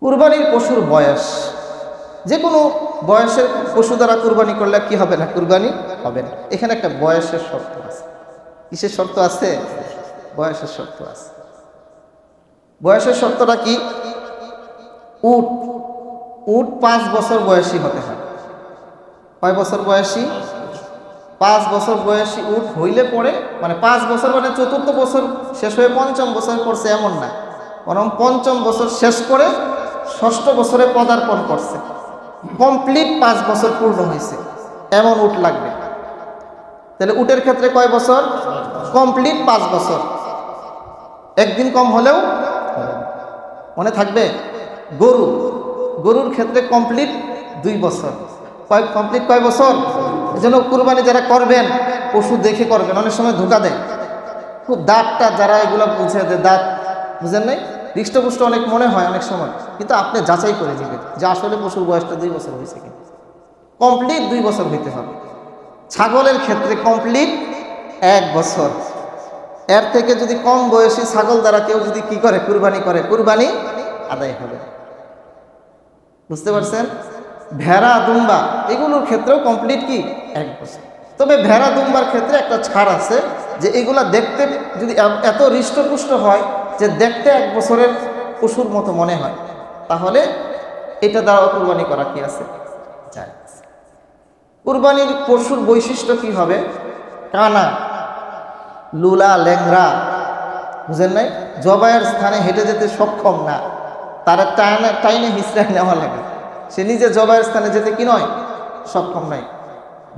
কুরবানির পশুর বয়স। যে কোনো বয়সের পশু দ্বারা কুরবানি করলে কি হবে না? কুরবানি হবে না। এখানে একটা বয়সের শর্ত আছে। কিসের শর্ত আছে? বয়সের শর্ত আছে। বয়সের শর্তটা কি? উট। উট পাঁচ বছর বয়সী হতে হয় কয় বছর বয়সী? পাঁচ বছর বয়সী উট হইলে পরে মানে পাঁচ বছর মানে চতুর্থ বছর শেষ হয়ে পঞ্চম বছর করছে এমন না। বরং পঞ্চম বছর শেষ করে ষষ্ঠ বছরে পদার্পণ করছে। কমপ্লিট পাঁচ বছর পূর্ণ হয়েছে। এমন উট লাগবে। তাহলে উটের ক্ষেত্রে কয় বছর? কমপ্লিট পাঁচ বছর। একদিন কম হলেও মনে থাকবে? গরু। গরুর ক্ষেত্রে কমপ্লিট দুই বছর। কয়, কমপ্লিট কয় বছর? এই জন্য কুরবানি যারা করবেন, পশু দেখে করবেন। অনেক সময় ধোকা দেয়। খুব দাঁতটা যারা এগুলো বুঝে দেয় দাঁত, বুঝেন নাই? হৃষ্টপুষ্ট অনেক মনে হয় অনেক সময়, কিন্তু আপনি যাচাই করে নেবেন যে আসলে পশুর বয়সটা দুই বছর হয়েছে কিনা। কমপ্লিট দুই বছর হইতে হবে। ছাগলের ক্ষেত্রে কমপ্লিট এক বছর। এর থেকে যদি কম বয়সী ছাগল দ্বারা কেউ যদি কি করে? কুরবানি করে। কুরবানি আদায় হবে। বুঝতে পারছেন? ভেড়া, দুম্বা, এগুলোর ক্ষেত্রেও কমপ্লিট কি? এক বছর। তবে ভেড়া, দুম্বার ক্ষেত্রে একটা ছাড় আছে যে এগুলা দেখতে যদি এত হৃষ্টপুষ্ট হয় যে দেখতে এক বছরের পশুর মতো মনে হয়, তাহলে এটা দ্বারা কুরবানি করা কি আছে? কুরবানির পশুর বৈশিষ্ট্য কি হবে? কানা, লুলা ল্যাংরা বুঝেন নাই? জবাইয়ের স্থানে হেঁটে যেতে সক্ষম না। তার টাইনে টাইনে হিসড়াই নেওয়া লাগে। সে নিজে জবাইয়ের স্থানে যেতে কি নয়? সক্ষম নাই।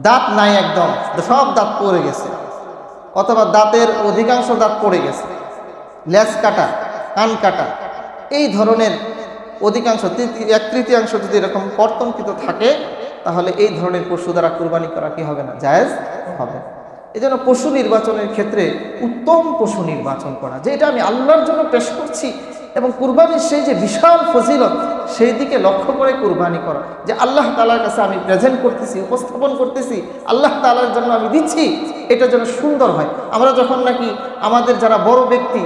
দাঁত নাই একদম। সব দাঁত পড়ে গেছে। অথবা দাঁতের অধিকাংশ দাঁত পড়ে গেছে। লেজ কাটা, কান কাটা, এই ধরনের অধিকাংশ এক তৃতীয়াংশ যদি এরকম কর্তনকৃত থাকে, তাহলে এই ধরনের পশু দ্বারা কুরবানি করা কি হবে না? জায়েজ হবে। এই জন্য পশু নির্বাচনের ক্ষেত্রে উত্তম পশু নির্বাচন করা যে এটা আমি আল্লাহর জন্য পেশ করছি এবং কুরবানির সেই যে বিশাল ফজিলত, সেই দিকে লক্ষ্য করে কুরবানি করা, যে আল্লাহ তালার কাছে আমি প্রেজেন্ট করতেছি, উপস্থাপন করতেছি, আল্লাহ তালার জন্য আমি দিচ্ছি, এটা যেন সুন্দর হয়। আমরা যখন নাকি আমাদের যারা বড় ব্যক্তি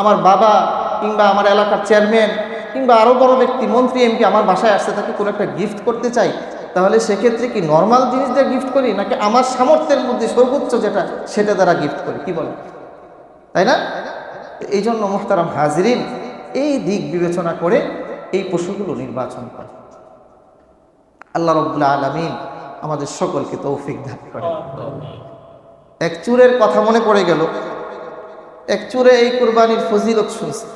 আমার বাবা কিংবা আমার এলাকার চেয়ারম্যান কিংবা আরও বড় ব্যক্তি, মন্ত্রী, এমপি আমার বাসায় আসতে তাকে কোনো একটা গিফট করতে চাই, তাহলে সেক্ষেত্রে কি নর্মাল জিনিস দিয়ে গিফট করি নাকি আমার সামর্থ্যের মধ্যে সর্বোচ্চ যেটা, সেটা দ্বারা গিফট করি? কি বলে তাই না? এই জন্য মোহতারাম হাজরিন, এই দিক বিবেচনা করে এই পশুগুলো নির্বাচন করে আল্লাহ রব্বুল্লা আলমিন আমাদের সকলকে তৌফিক দান করে এক চুরের কথা মনে পড়ে গেল এক চুরে এই কুরবানির ফজিলত শুনছে।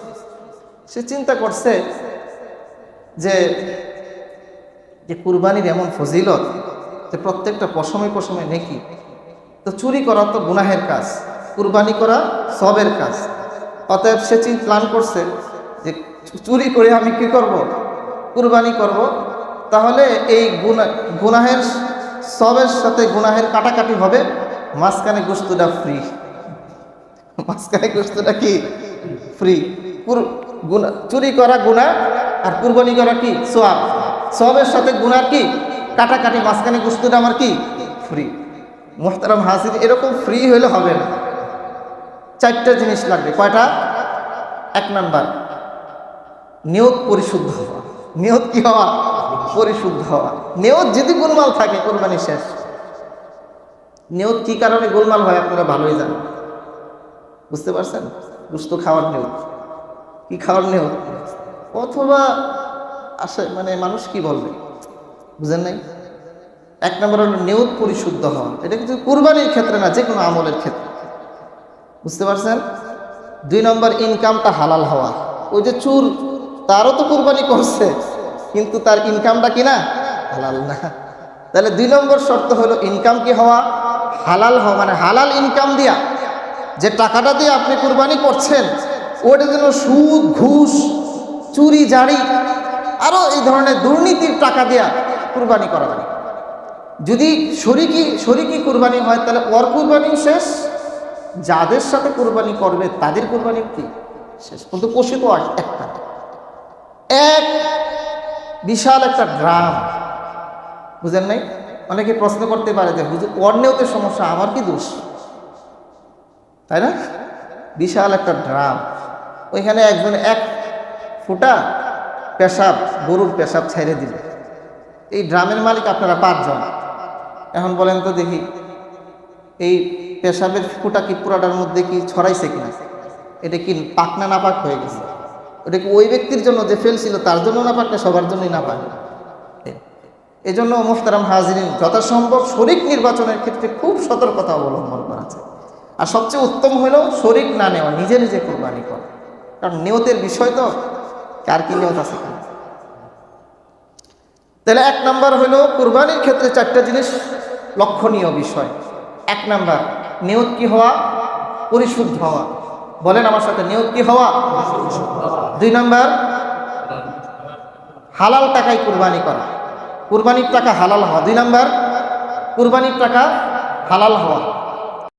সে চিন্তা করছে যে যে কুরবানির এমন ফজিলত, যে প্রত্যেকটা পশমে পশমে নেকি। তো চুরি করা তো গুনাহের কাজ, কুরবানি করা সবের কাজ। অতএব সে চিন প্ল্যান করছে যে চুরি করে আমি কি করব? কুরবানি করব। তাহলে এই গুনা গুনাহের সবের সাথে গুনাহের কাটাকাটি হবে, মাঝখানে গোস্তুটা ফ্রি মাঝখানে গোস্তটা কি? ফ্রি চুরি করা গুণা আর কুরবানি করা কি? সোয়াব সোয়াবের সাথে গুনার কি? কাটাকাটি মাঝখানে গোস্তটা আমার কি? ফ্রি মোহতারাম হাসির এরকম ফ্রি হইলে হবে না। চারটা জিনিস লাগবে। কয়টা? এক নাম্বার নিয়ত পরিশুদ্ধ হওয়া। নিয়ত কি হওয়া? পরিশুদ্ধ হওয়া। নিয়ত যদি গোলমাল থাকে, কোরবানি শেষ। নিয়ত কি কারণে গোলমাল হয়, আপনারা ভালোই জানেন। বুঝতে পারছেন? গুস্ত খাওয়ার নিয়ত কি খাওয়ার নিয়ত অথবা আসে মানে মানুষ কি বলবে? বুঝেন নাই? এক নম্বর হলো নিয়ত পরিশুদ্ধ হওয়া। এটা কিন্তু কোরবানির ক্ষেত্রে না, যে কোনো আমলের ক্ষেত্রে। বুঝতে পারছেন? দুই নম্বর ইনকামটা হালাল হওয়া। ওই যে চুর, তারও তো কোরবানি করছে, কিন্তু তার ইনকামটা কি না? হালাল না। তাহলে দুই নম্বর শর্ত হলো ইনকাম কি হওয়া? হালাল হওয়া মানে হালাল ইনকাম দিয়া। যে টাকাটা দিয়ে আপনি কোরবানি করছেন, ওটা যেন সুদ, ঘুষ, চুরি, জারি আরও এই ধরনের দুর্নীতির টাকা দিয়া কুরবানি করা যায়। যদি শরিকি শরিকি কুরবানি হয়, তাহলে ওর কুরবানিও শেষ, যাদের সাথে কুরবানি করবে, তাদের কুরবানি কি? শেষ। কিন্তু পশু তো একটা। এক বিশাল একটা গ্রাম। বুঝেন নাই? অনেকে প্রশ্ন করতে পারে যে, হুজুর অন্যেও তো সমস্যা, আমার কি দোষ? তাই না? বিশাল একটা ড্রাম। ওইখানে একজন এক ফুটা পেশাব, গরুর পেশাব ছেড়ে দিল। এই ড্রামের মালিক আপনারা পাঁচজন। এখন বলেন তো দেখি, এই পেশাবের ফুটা কি পুরাটার মধ্যে কি ছড়াইছে কিনা? এটা কি পাক না নাপাক হয়ে গেছে? ওটা কি ওই ব্যক্তির জন্য যে ফেলছিল, তার জন্য না পাক না সবার জন্যই না পাক এই জন্য মুফতারাম হাজিরিন যথাসম্ভব শরিক নির্বাচনের ক্ষেত্রে খুব সতর্কতা অবলম্বন করা যায় আর সবচেয়ে উত্তম হলো শরিক না নেওয়া নিজে নিজে কোরবানি করা। কারণ নিয়তের বিষয় তো, কার কি নিয়ত আছে তাহলে এক নাম্বার হলো কুরবানির ক্ষেত্রে চারটা জিনিস লক্ষণীয় বিষয়। এক নাম্বার নিয়ত কি হওয়া? পরিশুদ্ধ হওয়া। বলেন আমার সাথে নিয়ত কি হওয়া? দুই নাম্বার, হালাল টাকায় কুরবানি করা। কুরবানির টাকা হালাল হওয়া। দুই নাম্বার, কুরবানির টাকা হালাল হওয়া।